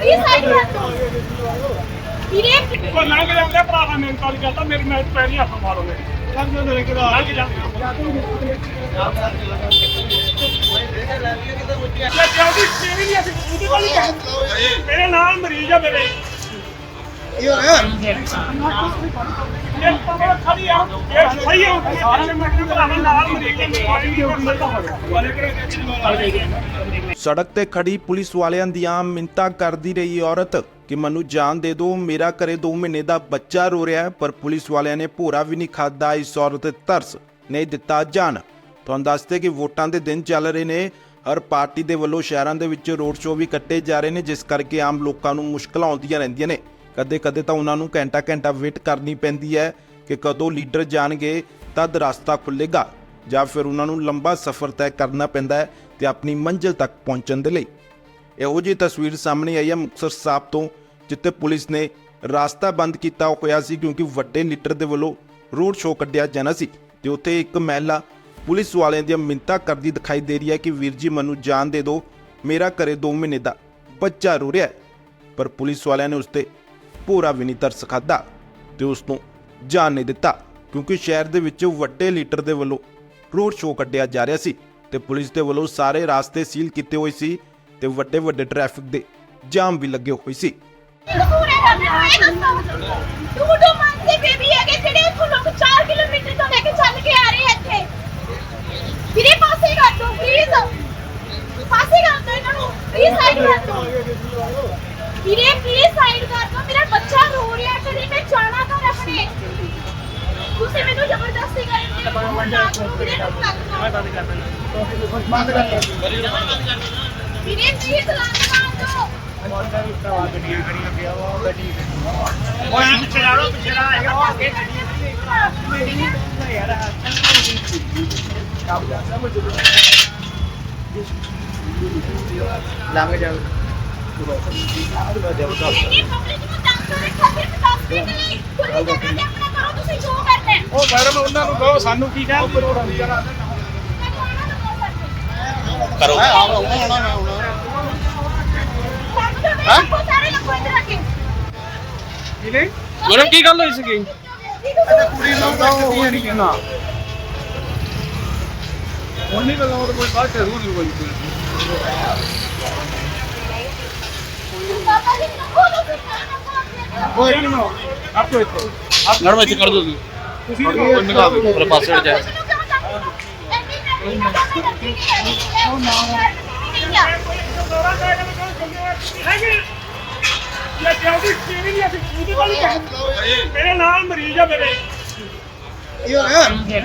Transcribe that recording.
ਇਹ ਸਾਈਡ ਦੋ ਵੀਰੇ ਉਹ ਲੰਘ ਜਾਂਦੇ ਭਰਾਵਾ ਕਹਤਾ ਮੇਰੀ ਮੈਂ ਪੈਰੀ ਹੱਥ ਮਾਰੋਗੇ ਲੰਘ ਜਾਂਦੇ ਨੇ ਕਿਹਦਾ ਲੰਘ ਜਾ ਲੈ ਜਲਦੀ ਤੇਰੀ ਨਹੀਂ ਅਸੀਂ ਉਹਦੀ ਵਾਲੀ ਕਹਿ ਮੇਰੇ ਨਾਲ ਮਰੀਜ਼ ਆ ਮੇਰੇ। ਸੜਕ ਤੇ ਖੜੀ ਪੁਲਿਸ ਵਾਲਿਆਂ ਦੀਆਂ ਮਿੰਤਾਂ ਕਰਦੀ ਰਹੀ ਔਰਤ ਕਿ ਮੈਨੂੰ ਜਾਨ ਦੇ ਦਿਓ ਮੇਰਾ ਘਰੇ 2 ਮਹੀਨੇ ਦਾ ਬੱਚਾ ਰੋ ਰਿਹਾ ਹੈ, ਪਰ ਪੁਲਿਸ ਵਾਲਿਆਂ ਨੇ ਭੋਰਾ ਵੀ ਨਹੀਂ ਖਾਦਾ ਇਸ ਔਰਤ ਤੇ ਤਰਸ ਨਹੀਂ ਦਿੱਤਾ ਜਾਨ। ਤੁਹਾਨੂੰ ਦੱਸਦੇ ਕਿ ਵੋਟਾਂ ਦੇ ਦਿਨ ਚੱਲ ਰਹੇ ਨੇ, ਹਰ ਪਾਰਟੀ ਦੇ ਵੱਲੋਂ ਸ਼ਹਿਰਾਂ ਦੇ ਵਿੱਚ ਰੋਡ ਸ਼ੋਅ ਵੀ ਕੱਟੇ ਜਾ ਰਹੇ ਨੇ, ਜਿਸ ਕਰਕੇ ਆਮ ਲੋਕਾਂ ਨੂੰ ਮੁਸ਼ਕਲਾਂ ਆਉਂਦੀਆਂ ਰਹਿੰਦੀਆਂ ਨੇ। ਕਦੇ-ਕਦੇ ਤਾਂ ਉਹਨਾਂ ਨੂੰ ਘੰਟਾ-ਘੰਟਾ ਵੇਟ ਕਰਨੀ ਪੈਂਦੀ ਹੈ ਕਿ ਕਦੋਂ ਲੀਡਰ ਜਾਣਗੇ, ਤਦ ਰਸਤਾ ਖੁੱਲੇਗਾ ਜਾਂ ਫਿਰ ਉਹਨਾਂ ਨੂੰ ਲੰਬਾ ਸਫ਼ਰ ਤੈਅ ਕਰਨਾ ਪੈਂਦਾ ਹੈ ਤੇ ਆਪਣੀ ਮੰਜ਼ਿਲ ਤੱਕ ਪਹੁੰਚਣ ਦੇ ਲਈ। ਇਹੋ ਜਿਹੀ ਤਸਵੀਰ ਸਾਹਮਣੇ ਆਈ ਹੈ ਮੁਕਤਸਰ ਸਾਹਿਬ ਤੋਂ, ਜਿੱਥੇ ਪੁਲਿਸ ਨੇ ਰਾਸਤਾ ਬੰਦ ਕੀਤਾ ਹੋਇਆ ਸੀ ਕਿਉਂਕਿ ਵੱਡੇ ਲੀਡਰ ਦੇ ਵੱਲੋਂ ਰੋਡ ਸ਼ੋਅ ਕੱਢਿਆ ਜਾਣਾ ਸੀ ਤੇ ਉੱਥੇ ਇੱਕ ਮਹਿਲਾ ਪੁਲਿਸ ਵਾਲਿਆਂ ਦੀਆਂ ਮਿੰਤਾਂ ਕਰਦੀ ਦਿਖਾਈ ਦੇ ਰਹੀ ਹੈ ਕਿ ਵੀਰ ਜੀ ਮੈਨੂੰ ਜਾਨ ਦੇ ਦਿਓ, ਮੇਰਾ ਘਰੇ 2 ਮਹੀਨੇ ਦਾ ਬੱਚਾ ਰੋ ਰਿਹਾ ਪਰ ਪੁਲਿਸ ਵਾਲਿਆਂ ਨੇ ਉਸ ਤੇ ਪੂਰਾ ਵੀ ਨਹੀਂ ਤਰਸ ਖਾਦਾ ਤੇ ਉਸ ਨੂੰ ਜਾਣ ਨਹੀਂ ਦਿੱਤਾ, ਕਿਉਂਕਿ ਸ਼ਹਿਰ ਦੇ ਵਿੱਚ ਵੱਡੇ ਲੀਡਰ ਦੇ ਵੱਲੋਂ ਰੋਡ ਸ਼ੋਅ ਕੱਢਿਆ ਜਾ ਰਿਹਾ ਸੀ ਤੇ ਪੁਲਿਸ ਦੇ ਵੱਲੋਂ ਸਾਰੇ ਰਾਸਤੇ ਸੀਲ ਕੀਤੇ ਹੋਏ ਸੀ ਤੇ ਵੱਡੇ ਵੱਡੇ ਟ੍ਰੈਫਿਕ ਦੇ ਜਾਮ ਵੀ ਲੱਗੇ ਹੋਏ ਸੀ। ਪੂਰੇ ਕਰਨੇ ਬੇਬੀ ਹੈਗੇ ਜਿਹੜੇ ਇੱਥੋਂ ਲੋਕ 4 ਕਿਲੋਮੀਟਰ ਤੋਂ ਲੈ ਕੇ ਚੱਲ ਕੇ ਆ ਰਹੇ ਆ ਇੱਥੇ। ਵੀਰੇ, ਪਾਸੇ ਕਰ ਦੋ ਪਲੀਜ਼ ਪਾਸੇ ਕਰ ਦੋ ਇਹਨਾਂ ਨੂੰ ਪਲੀਜ਼ ਸਾਈਡ ਕਰ ਦੋ। ਵੀਰੇ ਪਲੀਜ਼ ਸਾਈਡ ਕਰ ਦੋ ਮੇਰਾ ਬੱਚਾ ਰੋ ਰਿਹਾ ਹੈ ਕਦੀ ਮੈਂ ਜਾਣਾ ਘਰ ਆਪਣੇ ਤੁਸੀਂ ਮੈਨੂੰ ਜ਼ਬਰਦਸਤੀ ਕਰ ਰਹੇ ਹੋ। ਵੀਰੇ ਨੂੰ ਮੈਂ ਬੰਦ ਕਰ ਬੰਦ ਕਰ ਲਓ। ਵੀਰੇ ਪਲੀਜ਼ ਲਾਂਗ ਮਾਰ ਦੋ ਓਏ ਆ ਪਿੱਛੇ ਲਾ ਲਓ ਪਿੱਛੇ ਲਾ ਉਹ ਅੱਗੇ ਲੰਘ ਜਾ ਇਹ ਪਬਲਿਕ ਨੂੰ ਤੰਗ ਕਰਨ ਖਾਤਰ 10 ਮਿੰਟ ਲਈ ਖੁੱਲੀ ਜਗ੍ਹਾ ਤੇ ਆਪਣਾ ਕਰੋ ਤੁਸੀਂ ਜੋ ਕਰਨਾ ਹੈ ਉਹ ਮੈਡਮ ਉਹਨਾਂ ਨੂੰ ਕਹੋ ਸਾਨੂੰ ਕੀ ਮੈਨੂੰ ਆਉਣਾ ਤਾਂ ਬਹੁਤ ਕਰੋ। ਆਉਣਾ ਆਉਣਾ ਆਉਣਾ ਹਾਂ ਸਾਰੇ ਲੋਕ ਇੱਧਰ ਆ ਕੇ ਕਿਨੇ ਮੈਡਮ ਕੀ ਗੱਲ ਹੋਈ ਸੀਗੀ? ਕੁੜੀ ਨੂੰ ਤਾਂ ਉਹ ਨਹੀਂ ਕਹਿਣਾ ਉਹਨੇ ਗੱਲ ਹੋਰ ਕੋਈ ਬਾਤ ਜ਼ਰੂਰ ਨਹੀਂ ਤੁਸੀਂ ਕੋਈ ਨਹੀਂ ਮੈਂ ਆਪਕੋ ਇੱਥੇ। ਆਪ ਮੈਡਮ ਇੱਥੇ ਕਰ ਦੋ ਮੇਰੇ ਪਾਸੇ ਹਟ ਜਾਏ ਲੈ ਜਲਦੀ ਤੇਰੀ ਨਹੀਂ ਅਸੀਂ ਉਹਦੀ ਵਾਲੀ ਕਹਿ ਮੇਰੇ ਨਾਲ ਮਰੀਜ਼ ਆ ਮੇਰੇ। ਗਿਆ